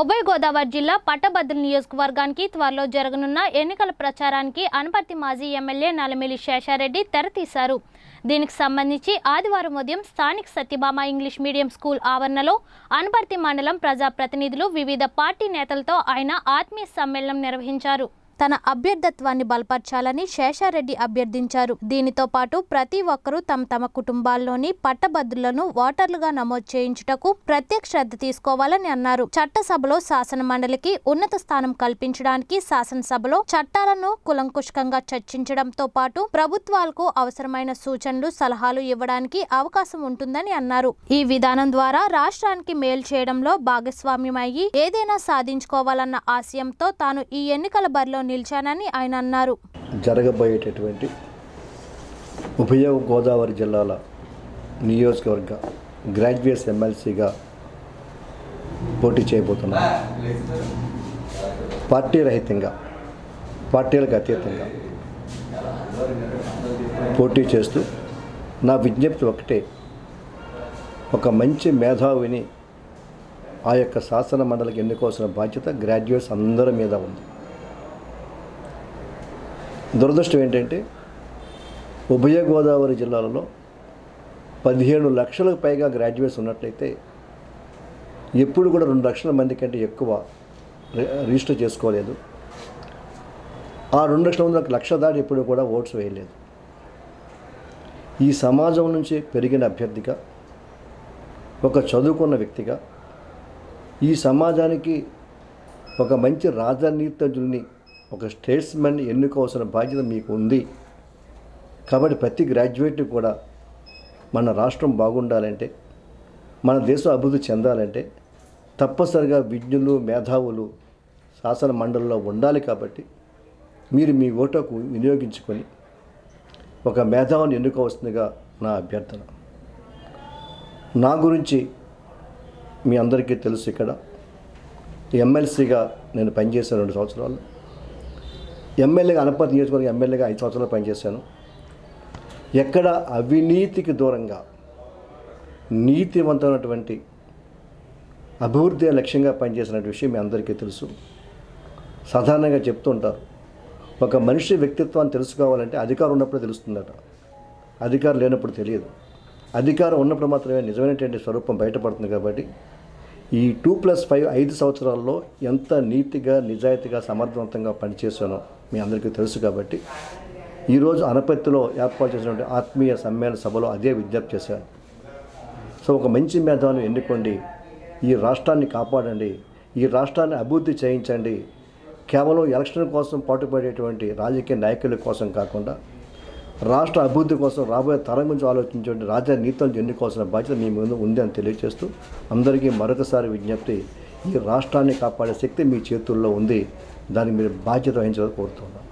ఉభయ గోదావరి జిల్లా పట్టభద్రుల నియోజకవర్గానికి త్వరలో జరగనున్న ఎన్నికల ప్రచారానికి అనపర్తి మాజీ ఎమ్మెల్యే నలమిలి శేషారెడ్డి తెరతీశారు దీనికి సంబంధించి ఆదివారం ఉదయం స్థానిక సత్యభామ ఇంగ్లీష్ మీడియం స్కూల్ ఆవరణలో అనపర్తి మండలం ప్రజాప్రతినిధులు వివిధ పార్టీ నేతలతో ఆయన ఆత్మీయ సమ్మేళనం నిర్వహించారు. తన అభ్యర్థత్వాన్ని బలపరచాలని శేషారెడ్డి అభ్యర్థించారు. దీనితో పాటు ప్రతి ఒక్కరూ తమ తమ కుటుంబాల్లోని పట్టభద్రులను ఓటర్లుగా నమోదు చేయించుటకు ప్రత్యేక శ్రద్ధ తీసుకోవాలని అన్నారు. చట్టసభలో శాసన మండలికి ఉన్నత స్థానం కల్పించడానికి శాసనసభలో చట్టాలను కులంకుషంగా చర్చించడంతో పాటు ప్రభుత్వాలకు అవసరమైన సూచనలు సలహాలు ఇవ్వడానికి అవకాశం ఉంటుందని అన్నారు. ఈ విధానం ద్వారా రాష్ట్రానికి మేలు చేయడంలో భాగస్వామ్యమయ్యి ఏదైనా సాధించుకోవాలన్న ఆశయంతో తాను ఈ ఎన్నికల బరిలో నిలిచానని ఆయన అన్నారు. జరగబోయేటటువంటి ఉభయ గోదావరి జిల్లాల నియోజకవర్గ గ్రాడ్యుయేట్స్ ఎమ్మెల్సీగా పోటీ చేయబోతున్నా. పార్టీ రహితంగా పార్టీలకు అతీతంగా పోటీ చేస్తూ నా విజ్ఞప్తి ఒకటే ఒక మంచి మేధావిని ఆ యొక్క శాసన మండలికి ఎన్నుకోవాల్సిన బాధ్యత గ్రాడ్యుయేట్స్ అందరి మీద ఉంది. దురదృష్టం ఏంటంటే ఉభయ గోదావరి జిల్లాలలో పదిహేను లక్షలకు పైగా గ్రాడ్యుయేట్స్ ఉన్నట్లయితే ఎప్పుడు కూడా రెండు లక్షల మంది కంటే ఎక్కువ రి- రిజిస్టర్ చేసుకోలేదు. ఆ రెండు లక్షల మంది ఒక లక్ష దాటి ఎప్పుడు కూడా ఓట్స్ వేయలేదు. ఈ సమాజం నుంచి పెరిగిన అభ్యర్థిగా ఒక చదువుకున్న వ్యక్తిగా ఈ సమాజానికి ఒక మంచి రాజనీతజ్ఞుల్ని ఒక స్టేట్స్మెన్ ఎన్నుకోవాల్సిన బాధ్యత మీకు ఉంది కాబట్టి ప్రతి గ్రాడ్యుయేట్ కూడా మన రాష్ట్రం బాగుండాలంటే మన దేశం అభివృద్ధి చెందాలంటే తప్పనిసరిగా విజ్ఞులు మేధావులు శాసన మండలిలో ఉండాలి కాబట్టి మీరు మీ ఓటుకు వినియోగించుకొని ఒక మేధావుని ఎన్నుకోవాల్సిందిగా నా అభ్యర్థన. నా గురించి మీ అందరికీ తెలుసు ఇక్కడ. ఎమ్మెల్సీగా నేను పనిచేసిన రెండు సంవత్సరాలు. ఎమ్మెల్యేగా అనపర్తి నియోజకవర్గం ఎమ్మెల్యేగా ఐదు సంవత్సరాలు పనిచేశాను. ఎక్కడ అవినీతికి దూరంగా నీతివంతమైనటువంటి అభివృద్ధి లక్ష్యంగా పనిచేసిన విషయం మీ అందరికీ తెలుసు. సాధారణంగా చెప్తుంటారు ఒక మనిషి వ్యక్తిత్వాన్ని తెలుసుకోవాలంటే అధికారం ఉన్నప్పుడు తెలుస్తుందట. అధికారం లేనప్పుడు తెలియదు. అధికారం ఉన్నప్పుడు మాత్రమే నిజమైనటువంటి స్వరూపం బయటపడుతుంది కాబట్టి ఈ టూ ప్లస్ ఫైవ్ ఐదు సంవత్సరాల్లో ఎంత నీతిగా నిజాయితీగా సమర్థవంతంగా పనిచేశానో మీ అందరికీ తెలుసు కాబట్టి ఈరోజు అనపత్తిలో ఏర్పాటు చేసినటువంటి ఆత్మీయ సమ్మేళన సభలో అదే విజ్ఞప్తి చేశాను సో ఒక మంచి మేధాను ఎన్నుకోండి ఈ రాష్ట్రాన్ని కాపాడండి ఈ రాష్ట్రాన్ని అభివృద్ధి చేయించండి. కేవలం ఎలక్షన్ కోసం పాటుపడేటువంటి రాజకీయ నాయకుల కోసం కాకుండా రాష్ట్ర అభివృద్ధి కోసం రాబోయే తరం గురించి ఆలోచించే రాజా నీతులను ఎన్నుకోవాల్సిన బాధ్యత మీ ముందు ఉంది అని తెలియజేస్తూ అందరికీ మరొకసారి విజ్ఞప్తి ఈ రాష్ట్రాన్ని కాపాడే శక్తి మీ చేతుల్లో ఉంది. దానికి మీరు బాధ్యత వహించాలని కోరుతున్నాను.